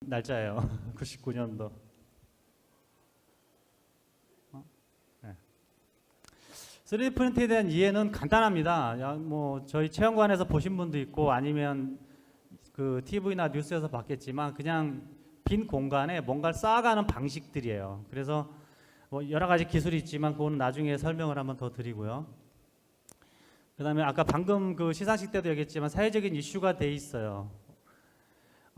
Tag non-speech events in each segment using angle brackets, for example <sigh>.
날짜예요. <laughs> 99년도. 어? 네. 3D 프린트에 대한 이해는 간단합니다. 야, 뭐 저희 체험관에서 보신 분도 있고 아니면 그 TV나 뉴스에서 봤겠지만 그냥 빈 공간에 뭔가를 쌓아가는 방식들이에요. 그래서 뭐 여러 가지 기술이 있지만 그거는 나중에 설명을 한번 더 드리고요. 그다음에 아까 방금 그 시상식 때도 얘기했지만 사회적인 이슈가 돼 있어요.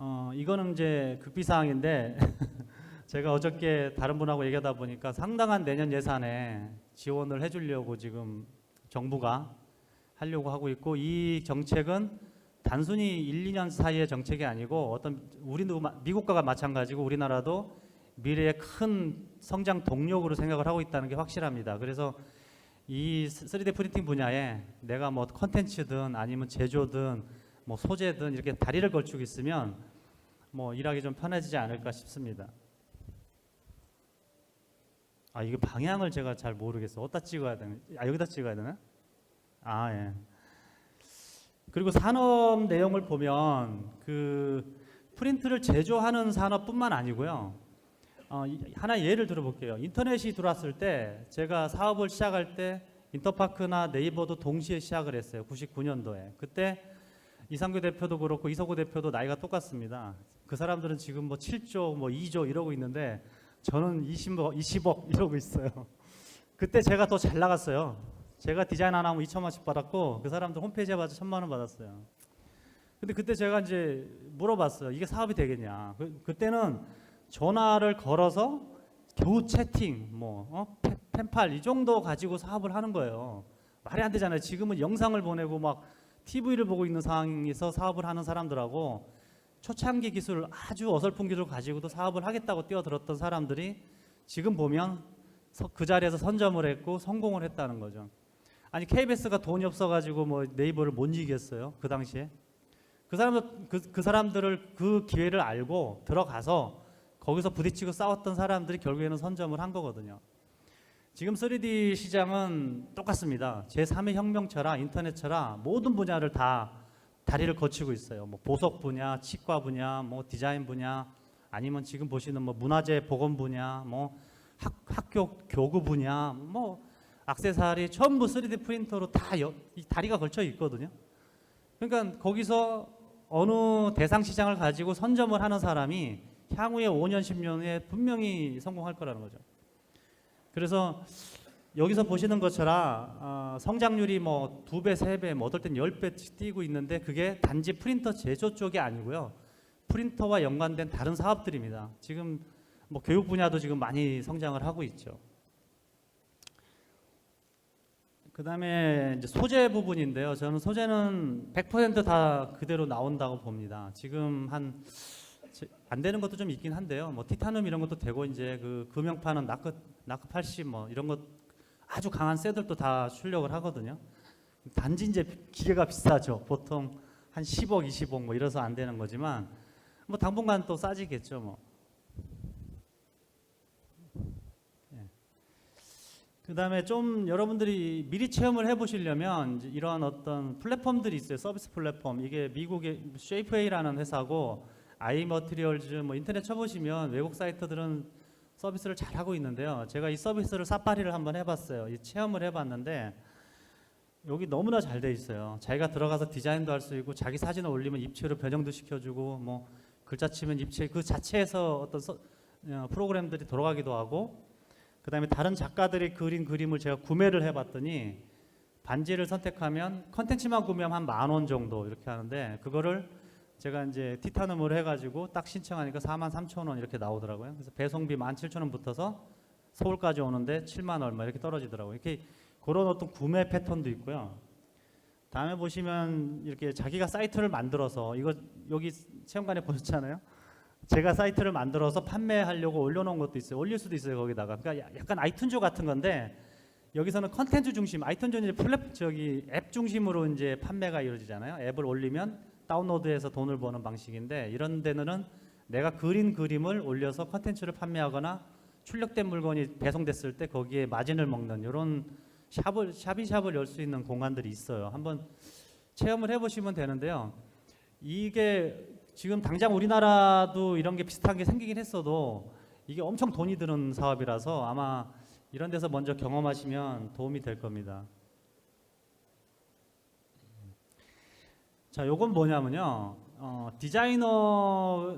어 이거는 이제 극비 사항인데 <laughs> 제가 어저께 다른 분하고 얘기하다 보니까 상당한 내년 예산에 지원을 해주려고 지금 정부가 하려고 하고 있고 이 정책은 단순히 1, 2년 사이의 정책이 아니고 어떤 우리도 마- 미국과 마찬가지고 우리나라도 미래의 큰 성장 동력으로 생각을 하고 있다는 게 확실합니다. 그래서 이 3D 프린팅 분야에 내가 뭐 컨텐츠든 아니면 제조든 뭐 소재든 이렇게 다리를 걸치고 있으면 뭐 일하기 좀 편해지지 않을까 싶습니다. 아 이게 방향을 제가 잘 모르겠어. 어디다 찍어야 되나? 아 여기다 찍어야 되나? 아 예. 그리고 산업 내용을 보면 그 프린트를 제조하는 산업뿐만 아니고요. 어, 이- 하나 예를 들어볼게요. 인터넷이 들어왔을 때 제가 사업을 시작할 때 인터파크나 네이버도 동시에 시작을 했어요. 99년도에. 그때 이상규 대표도 그렇고 이석우 대표도 나이가 똑같습니다. 그 사람들은 지금 뭐 7조, 뭐 2조 이러고 있는데 저는 20억, 20억 이러고 있어요. 그때 제가 더 잘 나갔어요. 제가 디자인 하나 하면 2천만 원씩 받았고 그 사람들 홈페이지에 봐서 천만 원 받았어요. 근데 그때 제가 이제 물어봤어요. 이게 사업이 되겠냐. 그, 그때는 전화를 걸어서 겨우 채팅, 뭐 어? 펜- 펜팔 이 정도 가지고 사업을 하는 거예요. 말이 안 되잖아요. 지금은 영상을 보내고 막 TV를 보고 있는 상황에서 사업을 하는 사람들하고 초창기 기술 아주 어설픈 기술을 가지고도 사업을 하겠다고 뛰어들었던 사람들이 지금 보면 서- 그 자리에서 선점을 했고 성공을 했다는 거죠. 아니 KBS가 돈이 없어가지고 뭐 네이버를 못 이기겠어요 그 당시에 그 사람들 그, 그 사람들을 그 기회를 알고 들어가서 거기서 부딪히고 싸웠던 사람들이 결국에는 선점을 한 거거든요. 지금 3D 시장은 똑같습니다. 제3의 혁명처라 인터넷처라 모든 분야를 다 다리를 거치고 있어요. 뭐 보석 분야, 치과 분야, 뭐 디자인 분야, 아니면 지금 보시는 뭐 문화재 보건 분야, 뭐 학, 학교 교구 분야, 뭐 악세사리 전부 3D 프린터로 다 여, 이 다리가 걸쳐 있거든요. 그러니까 거기서 어느 대상 시장을 가지고 선점을 하는 사람이 향후에 5년, 10년에 분명히 성공할 거라는 거죠. 그래서 여기서 보시는 것처럼 어, 성장률이 뭐 두 배, 세 배, 뭐 어떨 땐 열배 뛰고 있는데 그게 단지 프린터 제조 쪽이 아니고요. 프린터와 연관된 다른 사업들입니다. 지금 뭐 교육 분야도 지금 많이 성장을 하고 있죠. 그 다음에 이제 소재 부분인데요. 저는 소재는 100%다 그대로 나온다고 봅니다. 지금 한 안 되는 것도 좀 있긴 한데요. 뭐 티타늄 이런 것도 되고 이제 그 금형파는 나크 나크 80 뭐 이런 것 아주 강한 쇠들도 다 출력을 하거든요. 단지 이제 기계가 비싸죠. 보통 한 10억, 20억 뭐 이래서 안 되는 거지만 뭐 당분간 또 싸지겠죠. 뭐. 그다음에 좀 여러분들이 미리 체험을 해보시려면 이러한 어떤 플랫폼들이 있어요. 서비스 플랫폼. 이게 미국의 쉐이프웨이라는 회사고 아이머티리얼즈 뭐 인터넷 쳐보시면 외국 사이트들은 서비스를 잘 하고 있는데요. 제가 이 서비스를 사파리를 한번 해봤어요. 이 체험을 해봤는데 여기 너무나 잘 돼 있어요. 자기가 들어가서 디자인도 할 수 있고 자기 사진을 올리면 입체로 변형도 시켜주고 뭐 글자 치면 입체 그 자체에서 어떤 서- 어, 프로그램들이 돌아가기도 하고 그다음에 다른 작가들이 그린 그림을 제가 구매를 해봤더니 반지를 선택하면 컨텐츠만 구매하면 한 만 원 정도 이렇게 하는데 그거를 제가 이제 티타늄으로 해가지고 딱 신청하니까 4만 3천 원 이렇게 나오더라고요. 그래서 배송비 1만 7천 원 붙어서 서울까지 오는데 7만 얼마 이렇게 떨어지더라고요. 이렇게 그런 어떤 구매 패턴도 있고요. 다음에 보시면 이렇게 자기가 사이트를 만들어서 이거 여기 체험관에 <laughs> 보셨잖아요. 제가 사이트를 만들어서 판매하려고 올려놓은 것도 있어요. 올릴 수도 있어요 거기다가. 그러니까 야- 약간 아이튠즈 같은 건데 여기서는 컨텐츠 중심, 아이튠즈는 이제 플랫 저기 앱 중심으로 이제 판매가 이루어지잖아요. 앱을 올리면 다운로드해서 돈을 버는 방식인데 이런 데는 내가 그린 그림을 올려서 컨텐츠를 판매하거나 출력된 물건이 배송됐을 때 거기에 마진을 먹는 이런 샵을 샵이샵을 열 수 있는 공간들이 있어요. 한번 체험을 해보시면 되는데요. 이게 지금 당장 우리나라도 이런 게 비슷한 게 생기긴 했어도 이게 엄청 돈이 드는 사업이라서 아마 이런 데서 먼저 경험하시면 도움이 될 겁니다. 자, 요건 뭐냐면요. 어, 디자이너